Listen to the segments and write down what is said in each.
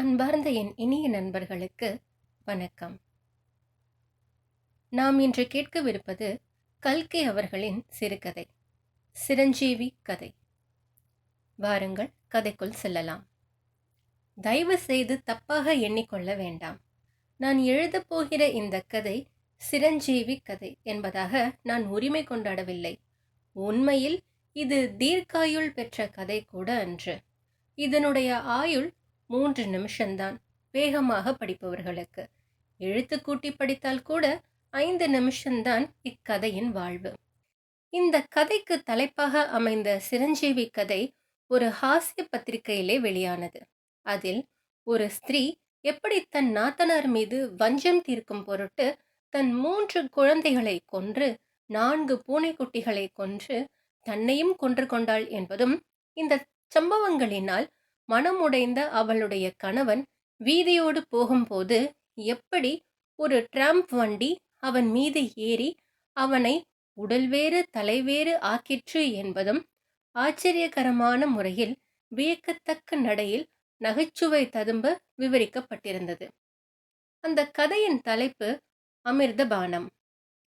அன்பார்ந்த என் இனிய நண்பர்களுக்கு வணக்கம். நாம் இன்று கேட்கவிருப்பது கல்கி அவர்களின் சிறுகதை சிரஞ்சீவி கதை. வாருங்கள் கதைக்குள் செல்லலாம். தயவு செய்து தப்பாக எண்ணிக்கொள்ள வேண்டாம். நான் எழுதப் போகிற இந்த கதை சிரஞ்சீவி கதை என்பதாக நான் உரிமை கொண்டாடவில்லை. உண்மையில் இது தீர்க்காயுள் பெற்ற கதை கூட அன்று. இதனுடைய ஆயுள் மூன்று நிமிஷம்தான் வேகமாக படிப்பவர்களுக்கு. எழுத்து கூட்டி படித்தால் கூட ஐந்து நிமிஷம்தான் இக்கதையின் வாழ்வு. இந்த கதைக்கு தலைப்பாக அமைந்த சிரஞ்சீவி கதை ஒரு ஹாஸ்ய பத்திரிகையிலே வெளியானது. அதில் ஒரு ஸ்திரீ எப்படி தன் நாத்தனார் மீது வஞ்சம் தீர்க்கும் பொருட்டு தன் மூன்று குழந்தைகளை கொன்று நான்கு பூனைக்குட்டிகளை கொன்று தன்னையும் கொன்று கொண்டாள் என்பதும் இந்த சம்பவங்களினால் மனமுடைந்த அவளுடைய கணவன் வீதியோடு போகும்போது எப்படி ஒரு ட்ரம்ப் வண்டி அவன் மீது ஏறி அவனை உடல்வேறு தலைவேறு ஆக்கிற்று என்பதும் ஆச்சரியகரமான முறையில் வியக்கத்தக்க நடையில் நகைச்சுவை ததும்ப விவரிக்கப்பட்டிருந்தது. அந்த கதையின் தலைப்பு அமிர்தபானம்.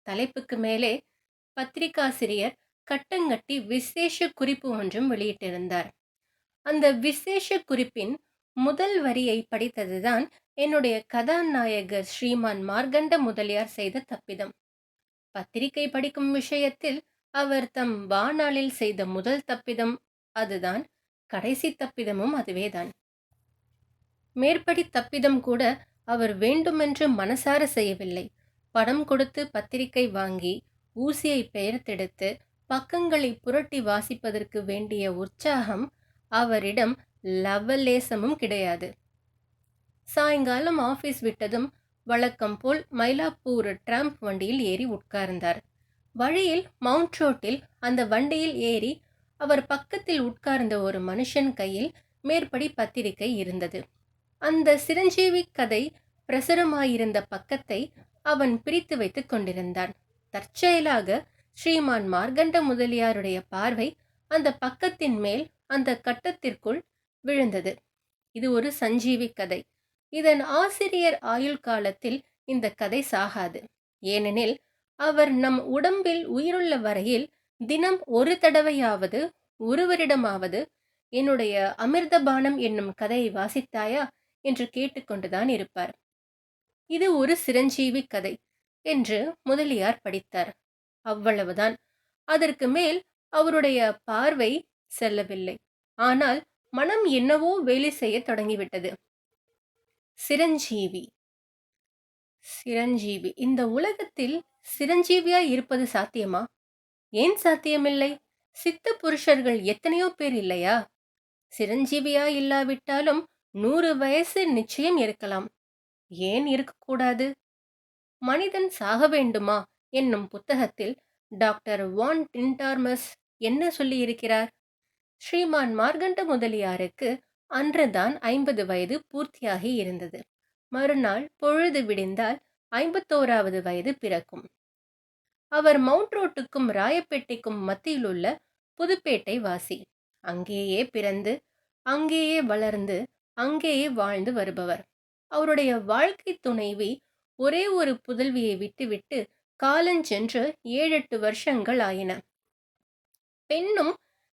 தலைப்புக்கு மேலே பத்திரிகாசிரியர் கட்டங்கட்டி விசேஷ குறிப்பு ஒன்றும் வெளியிட்டிருந்தார். அந்த விசேஷ குறிப்பின் முதல் வரியை படித்ததுதான் என்னுடைய கதாநாயகர் ஸ்ரீமான் மார்கண்ட முதலியார் செய்த தப்பிதம். பத்திரிகை படிக்கும் விஷயத்தில் அவர் தம் வாணாளில் செய்த முதல் தப்பிதம் அதுதான் கடைசி தப்பிதமும் அதுவேதான். மேற்படி தப்பிதம் கூட அவர் வேண்டுமென்று மனசார செய்யவில்லை. படம் கொடுத்து பத்திரிகை வாங்கி ஊசியை பெயர்த்தெடுத்து பக்கங்களை புரட்டி வாசிப்பதற்கு வேண்டிய உற்சாகம் அவரிடம் லவலேசமும் கிடையாது. சாயங்காலம் ஆபீஸ் விட்டதும் வழக்கம் போல் மயிலாப்பூர் ட்ராம்ப் வண்டியில் ஏறி உட்கார்ந்தார். வழியில் மவுண்ட் ரோட்டில் அந்த வண்டியில் ஏறி அவர் பக்கத்தில் உட்கார்ந்த ஒரு மனுஷன் கையில் மேற்படி பத்திரிகை இருந்தது. அந்த சிரஞ்சீவி கதை பிரசுரமாயிருந்த பக்கத்தை அவன் பிரித்து வைத்துக் கொண்டிருந்தான். தற்செயலாக ஸ்ரீமான் மார்கண்ட முதலியாருடைய பார்வை அந்த பக்கத்தின் மேல் அந்த கட்டத்திற்குள் விழுந்தது. இது ஒரு சஞ்சீவி கதை. இதன் ஆசிரியர் ஆயுள் காலத்தில் இந்த கதை சாகாது. ஏனெனில் அவர் நம் உடம்பில் உயிருள்ள வரையில் தினம் ஒரு தடவையாவது ஒருவரிடமாவது என்னுடைய அமிர்தபானம் என்னும் கதையை வாசித்தாயா என்று கேட்டுக்கொண்டுதான் இருப்பார். இது ஒரு சிரஞ்சீவி கதை என்று முதலியார் படித்தார். அவ்வளவுதான். அதற்கு மேல் அவருடைய பார்வை செல்லவில்லை. ஆனால் மனம் என்னவோ வேலை செய்ய தொடங்கிவிட்டது. சிரஞ்சீவி. சிரஞ்சீவி. இந்த உலகத்தில் சிரஞ்சீவியாய் இருப்பது சாத்தியமா? ஏன் சாத்தியமில்லை? சித்த புருஷர்கள் எத்தனையோ பேர் இல்லையா? சிரஞ்சீவியா இல்லாவிட்டாலும் நூறு வயசு நிச்சயம் இருக்கலாம். ஏன் இருக்கக்கூடாது? மனிதன் சாக வேண்டுமா? என்னும் புத்தகத்தில் டாக்டர் வான் டின்டார்மஸ் என்ன சொல்லியிருக்கிறார்? ஸ்ரீமான் மார்கண்ட முதலியாருக்கு அன்றுதான் ஐம்பது வயது பூர்த்தியாகி இருந்தது. மறுநாள் பொழுது விடிந்தால் ஐம்பத்தோராவது வயது பிறக்கும். அவர் மவுண்ட் ரோட்டுக்கும் ராயப்பேட்டைக்கும் மத்தியிலுள்ள புதுப்பேட்டை வாசி. அங்கேயே பிறந்து அங்கேயே வளர்ந்து அங்கேயே வாழ்ந்து வருபவர். அவருடைய வாழ்க்கை துணைவி ஒரே ஒரு புதல்வியை விட்டுவிட்டு காலஞ்சென்று ஏழெட்டு வருஷங்கள் ஆயின. பெண்ணும்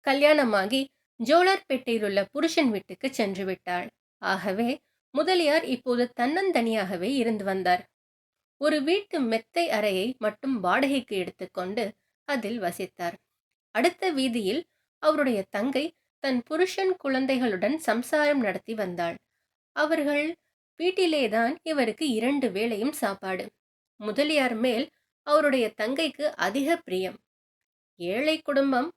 கல்யாணமாகி ஜோலர்பேட்டையில் உள்ள புருஷன் வீட்டுக்கு சென்று விட்டாள். ஆகவே முதலியார் இப்போது தன்னந்தனியாகவே இருந்து வந்தார். ஒரு வீட்டு மெத்தை அறையை மட்டும் வாடகைக்கு எடுத்துக்கொண்டு அதில் வசித்தார். அடுத்த வீதியில் அவருடைய தங்கை தன் புருஷன் குழந்தைகளுடன் சம்சாரம் நடத்தி வந்தாள். அவர்கள் வீட்டிலேதான் இவருக்கு இரண்டு வேளையும் சாப்பாடு. முதலியார் மேல் அவருடைய தங்கைக்கு அதிக பிரியம். ஏழை குடும்பம்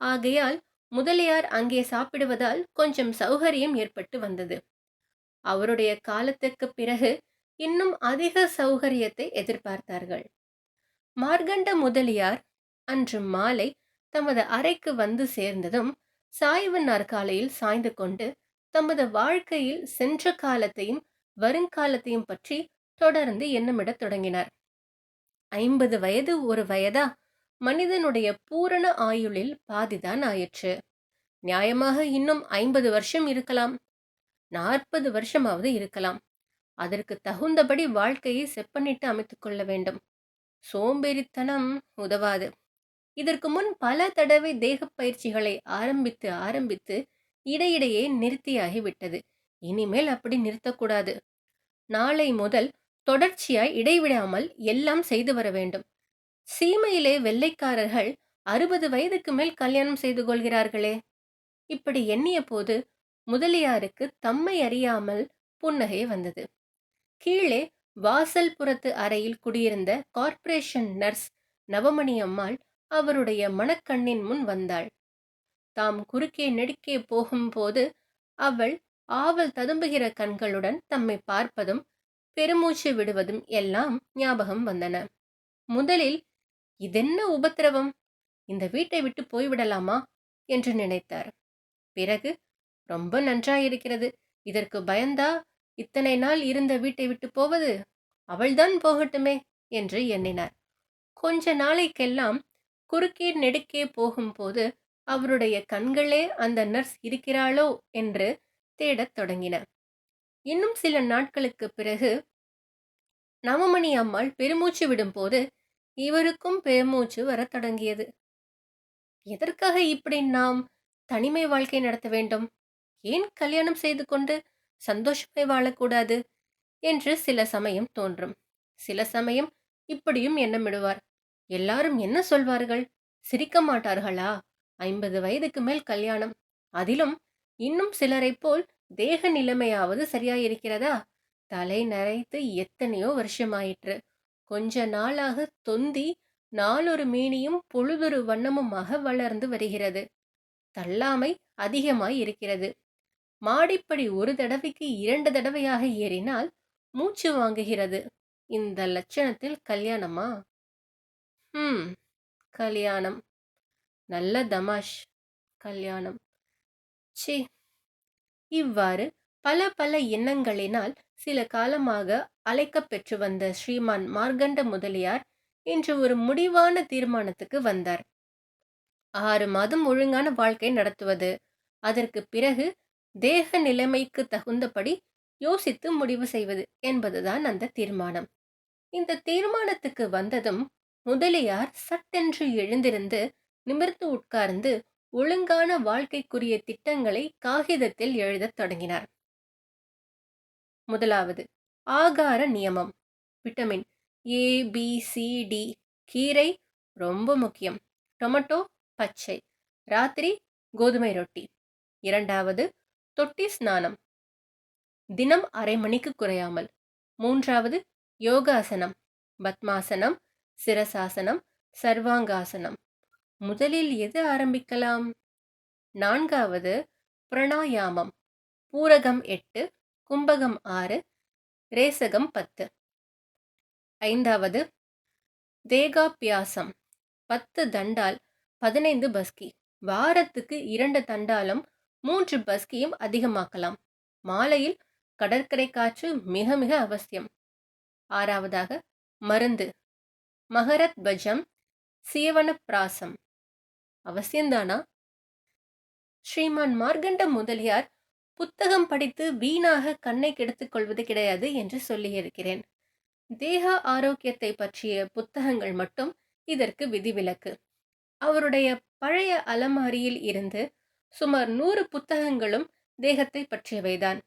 ஆகையால் முதலியார் அங்கே சாப்பிடுவதால் கொஞ்சம் சௌகரியம் ஏற்பட்டு வந்தது. அவருடைய காலத்திற்கு பிறகு இன்னும் அதிக சௌகரியத்தை எதிர்பார்த்தார்கள். மார்கண்ட முதலியார் அன்று மாலை தமது அறைக்கு வந்து சேர்ந்ததும் சாய்வு நாற்காலையில் சாய்ந்து கொண்டு தமது வாழ்க்கையில் சென்ற காலத்தையும் வருங்காலத்தையும் பற்றி தொடர்ந்து எண்ணமிடத் தொடங்கினார். ஐம்பது வயது ஒரு வயதா? மனிதனுடைய பூரண ஆயுளில் பாதிதான் ஆயிற்று. நியாயமாக இன்னும் ஐம்பது வருஷம் இருக்கலாம். நாற்பது வருஷமாவது இருக்கலாம். அதற்கு தகுந்தபடி வாழ்க்கையை செப்பனிட்டு அமைத்துக் கொள்ள வேண்டும். சோம்பேறித்தனம் உதவாது. இதற்கு முன் பல தடவை தேகப்பயிற்சிகளை ஆரம்பித்து ஆரம்பித்து இடையிடையே நிறுத்தியாகி விட்டது. இனிமேல் அப்படி நிறுத்தக்கூடாது. நாளை முதல் தொடர்ச்சியாய் இடைவிடாமல் எல்லாம் செய்து வர வேண்டும். சீமையிலே வெள்ளைக்காரர்கள் அறுபது வயதுக்கு மேல் கல்யாணம் செய்து கொள்கிறார்களே. இப்படி எண்ணிய போது முதலியாருக்கு தம்மை அறியாமல் புன்னகை வந்தது. கீழே வாசல் புறத்து அறையில் குடியிருந்த கார்ப்பரேஷன் நர்ஸ் நவமணி அம்மாள் அவருடைய மனக்கண்ணின் முன் வந்தாள். தாம் குறுக்கே நெடுக்கே போகும்போது அவள் ஆவல் ததும்புகிற கண்களுடன் தம்மை பார்ப்பதும் பெருமூச்சு விடுவதும் எல்லாம் ஞாபகம் வந்தன. முதலில் இதென்ன உபத்திரவம்? இந்த வீட்டை விட்டு போய்விடலாமா என்று நினைத்தார். பிறகு ரொம்ப நன்றாயிருக்கிறது. இதற்கு பயந்தா இத்தனை நாள் இருந்த வீட்டை விட்டு போவது அவள்தான் போகட்டுமே என்று எண்ணினார். கொஞ்ச நாளைக்கெல்லாம் குறுக்கே நெடுக்கே போகும்போது அவருடைய கண்களே அந்த நர்ஸ் இருக்கிறாளோ என்று தேடத் தொடங்கின இன்னும் சில நாட்களுக்கு பிறகு நவமணி அம்மாள் பெருமூச்சு விடும்போது இவருக்கும் பெருமூச்சு வரத் தொடங்கியது. எதற்காக இப்படி நாம் தனிமை வாழ்க்கை நடத்த வேண்டும்? ஏன் கல்யாணம் செய்து கொண்டு சந்தோஷமாய் வாழக்கூடாது? என்று சில சமயம் தோன்றும். சில சமயம் இப்படியும் எண்ணமிடுவார் எல்லாரும் என்ன சொல்வார்கள்? சிரிக்க மாட்டார்களா? ஐம்பது வயதுக்கு மேல் கல்யாணம். அதிலும் இன்னும் சிலரைப் போல் தேக நிலைமையாவது சரியாயிருக்கிறதா? தலை நரைத்து எத்தனையோ வருஷமாயிற்று. கொஞ்ச நாளாக தொந்தி நாளொரு மீனியும் பொழுதொரு வண்ணமுமாக வளர்ந்து வருகிறது. தள்ளாமை அதிகமாய் இருக்கிறது. மாடிப்படி ஒரு தடவைக்கு இரண்டு தடவையாக ஏறினால் மூச்சு வாங்குகிறது. இந்த லட்சணத்தில் கல்யாணமா? ஹம் கல்யாணம். நல்ல தமாஷ் கல்யாணம். சி இவ்வாறு பல பல எண்ணங்களினால் சில காலமாக அழைக்கப் பெற்று வந்த ஸ்ரீமான் மார்கண்ட முதலியார் இன்று ஒரு முடிவான தீர்மானத்துக்கு வந்தார். ஆறு மாதம் ஒழுங்கான வாழ்க்கை நடத்துவது. அதற்கு பிறகு தேக நிலைமைக்கு தகுந்தபடி யோசித்து முடிவு செய்வது என்பதுதான் அந்த தீர்மானம். இந்த தீர்மானத்துக்கு வந்ததும் முதலியார் சட்டென்று எழுந்திருந்து நிமிர்ந்து உட்கார்ந்து ஒழுங்கான வாழ்க்கைக்குரிய திட்டங்களை காகிதத்தில் எழுதத் தொடங்கினார். முதலாவது. ஆகார நியமம். Vitamin A B C D கீரை ரொம்ப முக்கியம். டொமேட்டோ பச்சை. ராத்திரி கோதுமை ரொட்டி. இரண்டாவது தொட்டி ஸ்நானம். தினம் அரை மணிக்கு குறையாமல். மூன்றாவது யோகாசனம். பத்மாசனம் சிரசாசனம் சர்வாங்காசனம். முதலில் எது ஆரம்பிக்கலாம்? நான்காவது பிரணாயாமம். பூரகம் எட்டு கும்பகம் ஆறு ரேசகம் பத்து. ஐந்தாவது தேகாபியாசம். பத்து தண்டால் பதினைந்து பஸ்கி. வாரத்துக்கு இரண்டு தண்டாலும் மூன்று பஸ்கியும் அதிகமாக்கலாம். மாலையில் கடற்கரை காற்று மிக மிக அவசியம். ஆறாவதாக மருந்து. மகரத் பஜம் சீவன பிராசம் அவசியம்தானா? ஸ்ரீமான் மார்கண்ட முதலியார் புத்தகம் படித்து வீணாக கண்ணை கெடுத்துக் கொள்வது கிடையாது என்று சொல்லியிருக்கிறேன். தேக ஆரோக்கியத்தை பற்றிய புத்தகங்கள் மட்டும் இதற்கு விதிவிலக்கு. அவருடைய பழைய அலமாரியில் இருந்து சுமார் நூறு புத்தகங்களும் தேகத்தை பற்றியவைதான்.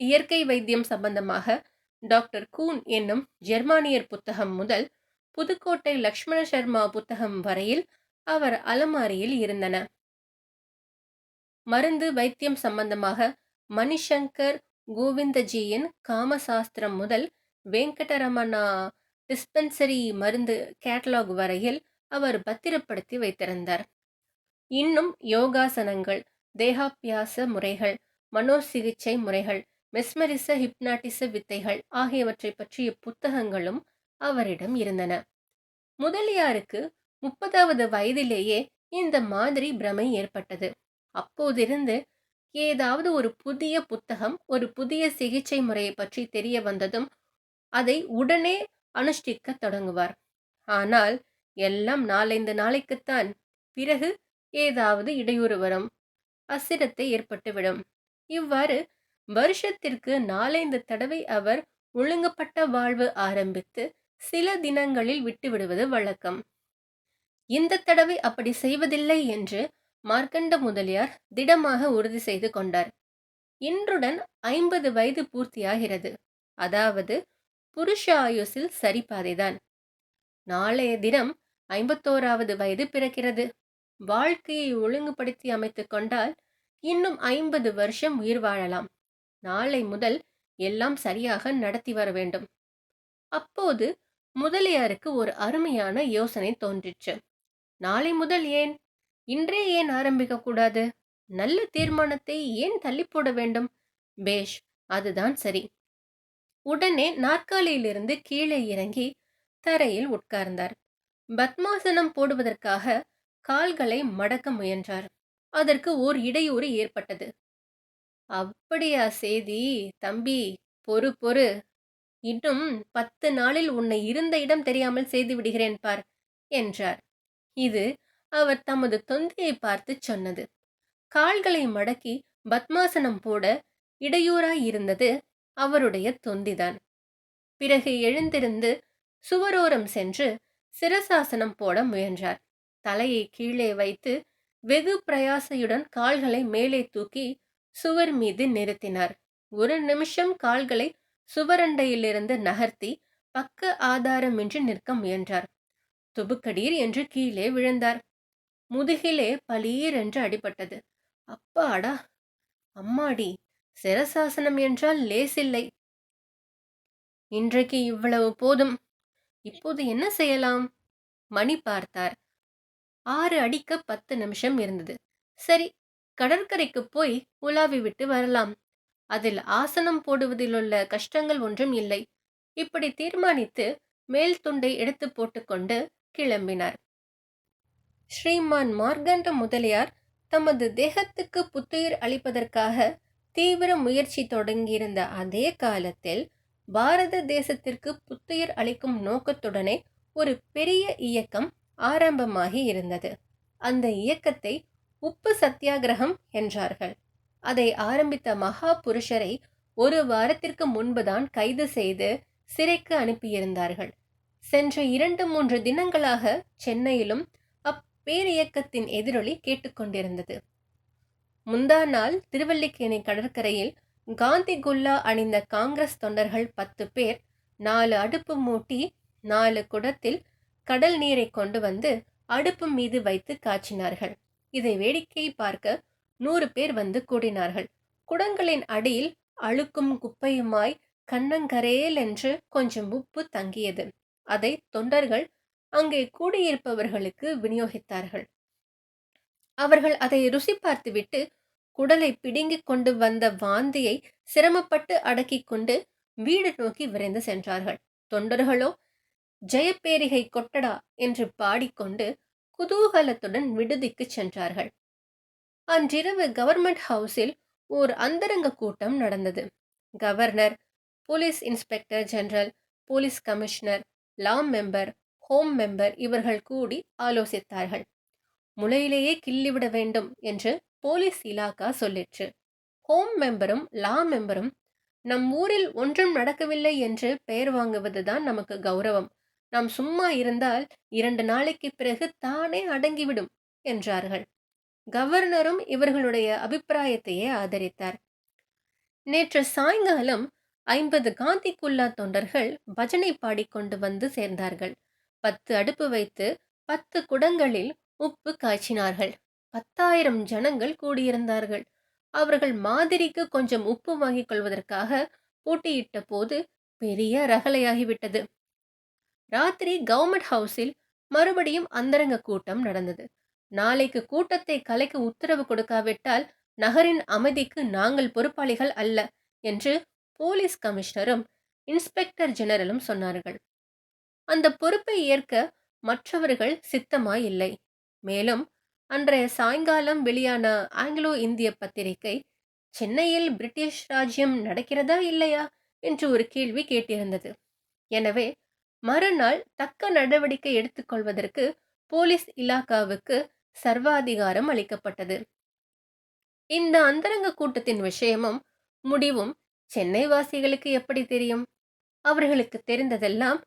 இயற்கை வைத்தியம் சம்பந்தமாக டாக்டர் கூன் என்னும் ஜெர்மானியர் புத்தகம் முதல் புதுக்கோட்டை லக்ஷ்மண சர்மா புத்தகம் வரையில் அவர் அலமாரியில் இருந்தன. மருந்து வைத்தியம் சம்பந்தமாக மணிசங்கர் கோவிந்தஜியின் காமசாஸ்திரம் முதல் வெங்கடரமணா டிஸ்பென்சரி மருந்து கேட்டலாக் வரையில் அவர் பத்திரப்படுத்தி வைத்திருந்தார். இன்னும் யோகாசனங்கள் தேகாபியாச முறைகள் மனோசிகிச்சை முறைகள் மெஸ்மரிச ஹிப்னாட்டிச வித்தைகள் ஆகியவற்றை பற்றிய புத்தகங்களும் அவரிடம் இருந்தன. முதலியாருக்கு முப்பதாவது வயதிலேயே இந்த மாதிரி பிரமை ஏற்பட்டது. அப்போதிருந்து ஏதாவது ஒரு புதிய புத்தகம் ஒரு புதிய சிகிச்சை முறையை பற்றி தெரிய வந்ததும் அதை உடனே அனுஷ்டிக்க தொடங்குவார். ஆனால் எல்லாம் நாலைந்து நாளைக்குத்தான். பிறகு ஏதாவது இடையூறு வரும். அசிரத்தை ஏற்பட்டுவிடும். இவ்வாறு வருஷத்திற்கு நாலைந்து தடவை அவர் ஒழுங்குபட்ட வாழ்வு ஆரம்பித்து சில தினங்களில் விட்டுவிடுவது வழக்கம். இந்த தடவை அப்படி செய்வதில்லை என்று மார்க்கண்ட முதலியார் திடமாக உறுதி செய்து கொண்டார். இன்றுடன் ஐம்பது வயது பூர்த்தியாகிறது. அதாவது புருஷ ஆயுசில் சரிபாதைதான். நாளைய தினம் ஐம்பத்தோராவது வயது பிறக்கிறது. வாழ்க்கையை ஒழுங்குபடுத்தி அமைத்துக் கொண்டால் இன்னும் ஐம்பது வருஷம் உயிர் வாழலாம். நாளை முதல் எல்லாம் சரியாக நடத்தி வர வேண்டும். அப்போது முதலியாருக்கு ஒரு அருமையான யோசனை தோன்றிற்று. நாளை முதல் ஏன்? இன்றே ஏன் ஆரம்பிக்க கூடாது? நல்ல தீர்மானத்தை ஏன் தள்ளி போட வேண்டும்? பேஷ் அதுதான் சரி. உடனே நாற்காலியிலிருந்து கீழே இறங்கி தரையில் உட்கார்ந்தார். பத்மாசனம் போடுவதற்காக கால்களை மடக்க முயன்றார். அதற்கு ஓர் இடையூறு ஏற்பட்டது. அப்படியா செய்தி தம்பி பொறு பொறு. இன்னும் பத்து நாளில் உன்னை இருந்த இடம் தெரியாமல் செய்து விடுகிறேன் பார் என்றார். இது அவர் தமது தொந்தியை பார்த்து சொன்னது. கால்களை மடக்கி பத்மாசனம் போட இடையூறாய் இருந்தது அவருடைய தொந்திதான். பிறகு எழுந்திருந்து சுவரோரம் சென்று சிரசாசனம் போட முயன்றார். தலையை கீழே வைத்து வெகு பிரயாசையுடன் கால்களை மேலே தூக்கி சுவர் மீது நிறுத்தினார். ஒரு நிமிஷம் கால்களை சுவரண்டையிலிருந்து நகர்த்தி பக்க ஆதாரமின்றி நிற்க முயன்றார். துபுக்கடீர் என்று கீழே விழுந்தார். முதுகிலே பளீர் என்று அடிபட்டது. அப்பாடா! அம்மாடி! சிரசாசனம் என்றால் லேசில்லை. இன்றைக்கு இவ்வளவு போதும். இப்போது என்ன செய்யலாம்? மணி பார்த்தார். ஆறு அடிக்க பத்து நிமிஷம் இருந்தது. சரி கடற்கரைக்கு போய் உலாவி விட்டு வரலாம். அதில் ஆசனம் போடுவதிலுள்ள கஷ்டங்கள் ஒன்றும் இல்லை. இப்படி தீர்மானித்து மேல் துண்டை எடுத்து போட்டுக்கொண்டு கிளம்பினார். ஸ்ரீமான் மார்கண்ட முதலியார் தமது தேகத்துக்கு புத்துயிர் அளிப்பதற்காக தீவிர முயற்சி தொடங்கியிருந்த அதே காலத்தில் பாரத தேசத்திற்கு புத்துயிர் அளிக்கும் நோக்கத்துடனே ஒரு பெரிய இயக்கம் ஆரம்பமாகி இருந்தது. அந்த இயக்கத்தை உப்பு சத்தியாகிரகம் என்றார்கள். அதை ஆரம்பித்த மகா புருஷரை ஒரு வாரத்திற்கு முன்புதான் கைது செய்து சிறைக்கு அனுப்பியிருந்தார்கள். சென்ற இரண்டு மூன்று தினங்களாக சென்னையிலும் பேரியக்கத்தின் எதிரொலி கேட்டுக்கொண்டிருந்தது. முந்தா நாள் திருவல்லிக்கேணி கடற்கரையில் காந்தி குல்லா அணிந்த காங்கிரஸ் தொண்டர்கள் பத்து பேர் நாலு அடுப்பு மூட்டி நாலு குடத்தில் கடல் நீரை கொண்டு வந்து அடுப்பு மீது வைத்து காய்ச்சினார்கள். இதை வேடிக்கை பார்க்க நூறு பேர் வந்து கூடினார்கள். குடங்களின் அடியில் அழுக்கும் குப்பையுமாய் கண்ணங்கரேல் என்று கொஞ்சம் உப்பு தங்கியது. அதை தொண்டர்கள் அங்கே கூடியிருப்பவர்களுக்கு விநியோகித்தார்கள். அவர்கள் அதை ருசி பார்த்துவிட்டு குடலை பிடுங்கிக் கொண்டு வந்த வாந்தியை சிரமப்பட்டு அடக்கிக் கொண்டு வீடு நோக்கி விரைந்து சென்றார்கள். தொண்டர்களோ ஜெயப்பேரிகை கொட்டடா என்று பாடிக்கொண்டு குதூகலத்துடன் விடுதிக்கு சென்றார்கள். அன்றிரவு கவர்மெண்ட் ஹவுஸில் ஓர் அந்தரங்க கூட்டம் நடந்தது. Governor police inspector general police commissioner law member home member இவர்கள் கூடி ஆலோசித்தார்கள். முளையிலேயே கிள்ளிவிட வேண்டும் என்று போலீஸ் இலாக்கா சொல்லிற்று. ஹோம் மெம்பரும் லா மெம்பரும் நம் ஊரில் ஒன்றும் நடக்கவில்லை என்று பெயர் வாங்குவதுதான் நமக்கு கௌரவம். நாம் சும்மா இருந்தால் இரண்டு நாளைக்கு பிறகு தானே அடங்கிவிடும் என்றார்கள். கவர்னரும் இவர்களுடைய அபிப்பிராயத்தையே ஆதரித்தார். நேற்று சாயங்காலம் ஐம்பது காந்தி குல்லா தொண்டர்கள் பஜனை பாடிக்கொண்டு வந்து சேர்ந்தார்கள். பத்து அடுப்பு வைத்து பத்து குடங்களில் உப்பு காய்ச்சினார்கள். பத்தாயிரம் ஜனங்கள் கூடியிருந்தார்கள். அவர்கள் மாதிரிக்கு கொஞ்சம் உப்பு வாங்கிக் கொள்வதற்காக போட்டியிட்ட போது பெரிய ரகலையாகிவிட்டது. ராத்திரி கவர்மெண்ட் ஹவுஸில் மறுபடியும் அந்தரங்க கூட்டம் நடந்தது. நாளைக்கு கூட்டத்தை கலைக்க உத்தரவு கொடுக்காவிட்டால் நகரின் அமைதிக்கு நாங்கள் பொறுப்பாளிகள் அல்ல என்று போலீஸ் கமிஷனரும் இன்ஸ்பெக்டர் ஜெனரலும் சொன்னார்கள். அந்த பொறுப்பை ஏற்க மற்றவர்கள் சித்தமாய் இல்லை மேலும் அன்றைய சாயங்காலம் வெளியான ஆங்கிலோ இந்திய பத்திரிகை சென்னையில் பிரிட்டிஷ் ராஜ்யம் நடக்கிறதா இல்லையா? என்று ஒரு கேள்வி கேட்டிருந்தது. எனவே மறுநாள் தக்க நடவடிக்கை எடுத்துக்கொள்வதற்கு போலீஸ் இலாக்காவுக்கு சர்வாதிகாரம் அளிக்கப்பட்டது. இந்த அந்தரங்க கூட்டத்தின் விஷயமும் முடிவும் சென்னை வாசிகளுக்கு எப்படி தெரியும்? அவர்களுக்கு தெரிந்ததெல்லாம்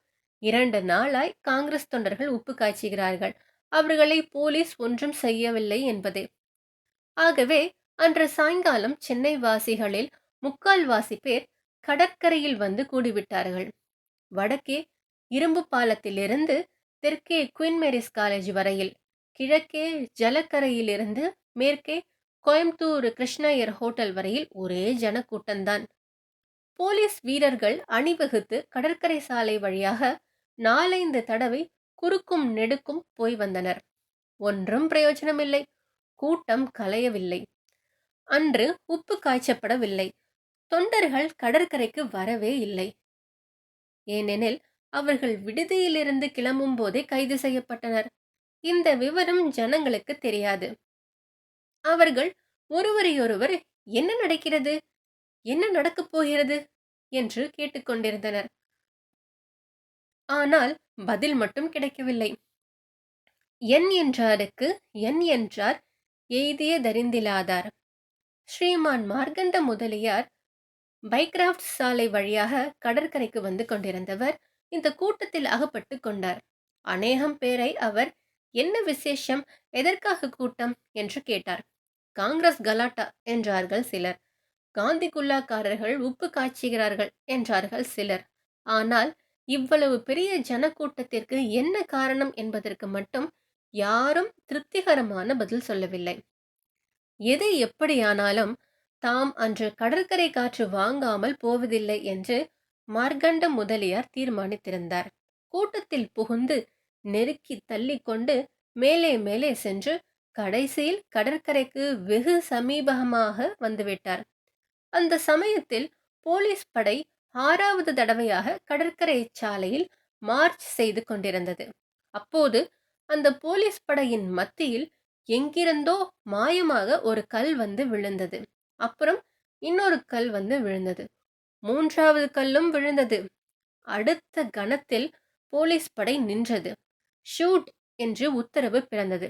இரண்டு நாளாய் காங்கிரஸ் தொண்டர்கள் உப்பு காய்ச்சுகிறார்கள். அவர்களை போலீஸ் ஒன்றும் செய்யவில்லை என்பதே. ஆகவே அன்று சாயங்காலம் சென்னை வாசிகளில் முக்கால்வாசி பேர் கடற்கரையில் வந்து கூடிவிட்டார்கள். வடக்கே இரும்பு பாலத்திலிருந்து தெற்கே குயின் மேரிஸ் காலேஜ் வரையில் கிழக்கே ஜலக்கரையிலிருந்து மேற்கே கோயம்புத்தூர் கிருஷ்ணயர் ஹோட்டல் வரையில் ஒரே ஜனக்கூட்டம்தான். போலீஸ் வீரர்கள் அணிவகுத்து கடற்கரை சாலை வழியாக நாலைந்து தடவை குறுக்கும் நெடுக்கும் போய் வந்தனர். ஒன்றும் பிரயோஜனமில்லை. கூட்டம் கலையவில்லை. அன்று உப்பு காய்ச்சப்படவில்லை. தொண்டர்கள் கடற்கரைக்கு வரவே இல்லை. ஏனெனில் அவர்கள் விடுதியிலிருந்து கிளம்பும் போதே கைது செய்யப்பட்டனர். இந்த விவரம் ஜனங்களுக்கு தெரியாது. அவர்கள் ஒருவரையொருவர் என்ன நடக்கிறது? என்ன நடக்கப் போகிறது? என்று கேட்டுக்கொண்டிருந்தனர் ஆனால் பதில் மட்டும் கிடைக்கவில்லை. என் என்றாருக்கு என் என்றார் எய்திய தரிந்திலாதார். ஸ்ரீமான் மார்கண்ட முதலியார் பைக்ராஃப்ட் சாலை வழியாக கடற்கரைக்கு வந்து கொண்டிருந்தவர் இந்த கூட்டத்தில் அகப்பட்டு கொண்டார். அநேகம் பேரை அவர் என்ன விசேஷம்? எதற்காக கூட்டம் என்று கேட்டார். காங்கிரஸ் கலாட்டா என்றார்கள் சிலர். காந்தி குல்லாக்காரர்கள் உப்பு காய்ச்சுகிறார்கள் என்றார்கள் சிலர். ஆனால் இவ்வளவு பெரிய ஜனக்கூட்டத்திற்கு என்ன காரணம் என்பதற்கு மட்டும் யாரும் திருப்திகரமான பதில் சொல்லவில்லை. எது எப்படியானாலும் தாம் அன்று கடற்கரை காற்று வாங்காமல் போவதில்லை என்று மார்கண்ட முதலியார் தீர்மானித்திருந்தார். கூட்டத்தில் புகுந்து நெருக்கி தள்ளிக்கொண்டு மேலே மேலே சென்று கடைசியில் கடற்கரைக்கு வெகு சமீபமாக வந்துவிட்டார். அந்த சமயத்தில் போலீஸ் படை ஆறாவது தடவையாக கடற்கரை சாலையில் மார்ச் செய்து கொண்டிருந்தது. அப்போது அந்த போலீஸ் படையின் மத்தியில் எங்கிருந்தோ மாயமாக ஒரு கல் வந்து விழுந்தது. அப்புறம் இன்னொரு கல் வந்து விழுந்தது. மூன்றாவது கல்லும் விழுந்தது. அடுத்த கணத்தில் போலீஸ் படை நின்றது. ஷூட் என்று உத்தரவு பிறந்தது.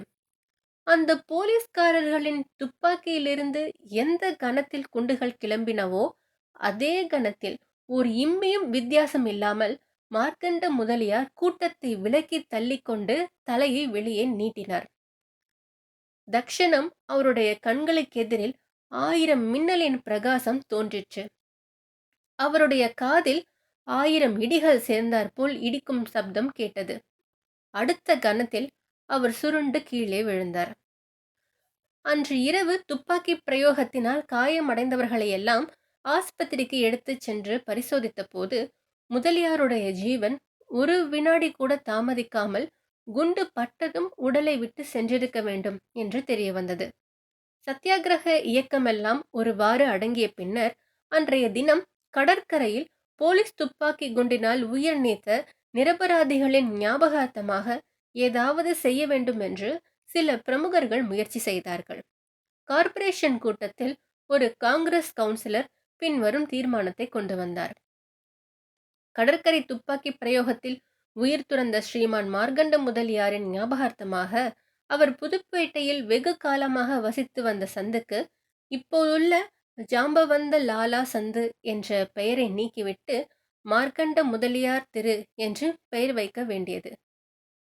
அந்த போலீஸ்காரர்களின் துப்பாக்கியிலிருந்து எந்த கணத்தில் குண்டுகள் கிளம்பினவோ அதே கணத்தில் ஒரு இம்மியும் வித்தியாசம் இல்லாமல் மார்க்கண்ட முதலியார் கூட்டத்தை விலக்கி தள்ளிக்கொண்டு தலையை வெளியே நீட்டினார். தக்ஷணம் அவருடைய கண்களுக்கு எதிரில் ஆயிரம் மின்னலின் பிரகாசம் தோன்றிற்று. அவருடைய காதில் ஆயிரம் இடிகள் சேர்ந்தாற்போல் இடிக்கும் சப்தம் கேட்டது. அடுத்த கணத்தில் அவர் சுருண்டு கீழே விழுந்தார். அன்று இரவு துப்பாக்கி பிரயோகத்தினால் காயமடைந்தவர்களையெல்லாம் எல்லாம் ஆஸ்பத்திரிக்கு எடுத்து சென்று பரிசோதித்த போது முதலியாருடைய ஜீவன் ஒரு வினாடி கூட தாமதிக்காமல் குண்டு பட்டதும் உடலை விட்டு சென்றிருக்க வேண்டும் என்று தெரிய வந்தது சத்தியாகிரக இயக்கமெல்லாம் ஒருவாறு அடங்கிய பின்னர் அன்றைய தினம் கடற்கரையில் போலீஸ் துப்பாக்கி குண்டினால் உயிர் நீத்த நிரபராதிகளின் ஞாபகார்த்தமாக ஏதாவது செய்ய வேண்டும் என்று சில பிரமுகர்கள் முயற்சி செய்தார்கள். கார்ப்பரேஷன் கூட்டத்தில் ஒரு காங்கிரஸ் கவுன்சிலர் பின்வரும் தீர்மானத்தை கொண்டு வந்தார். கடற்கரை துப்பாக்கி பிரயோகத்தில் உயிர் துறந்த ஸ்ரீமான் மார்கண்ட முதலியாரின் ஞாபகார்த்தமாக அவர் புதுப்பேட்டையில் வெகு காலமாக வசித்து வந்த சந்துக்கு இப்போதுள்ள ஜாம்பவந்த லாலா சந்து என்ற பெயரை நீக்கிவிட்டு மார்க்கண்ட முதலியார் திரு என்று பெயர் வைக்க வேண்டியது.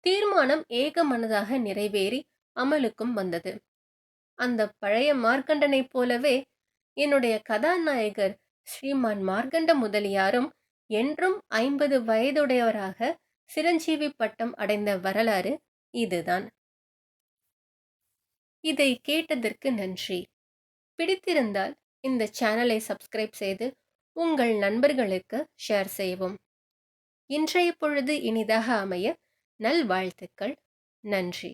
தீர்மானம் ஏக மனதாக நிறைவேறி அமலுக்கும் வந்தது. அந்த பழைய மார்க்கண்டனைப் போலவே என்னுடைய கதாநாயகர் ஸ்ரீமான் மார்க்கண்ட முதலியாரும் என்றும் ஐம்பது வயதுடையவராக சிரஞ்சீவி பட்டம் அடைந்த வரலாறு இதுதான். இதை கேட்டதற்கு நன்றி. பிடித்திருந்தால் இந்த சேனலை சப்ஸ்கிரைப் செய்து உங்கள் நண்பர்களுக்கு ஷேர் செய்யவும். இன்றைய பொழுது இனிதாக அமைய நல்வாழ்த்துக்கள். நன்றி.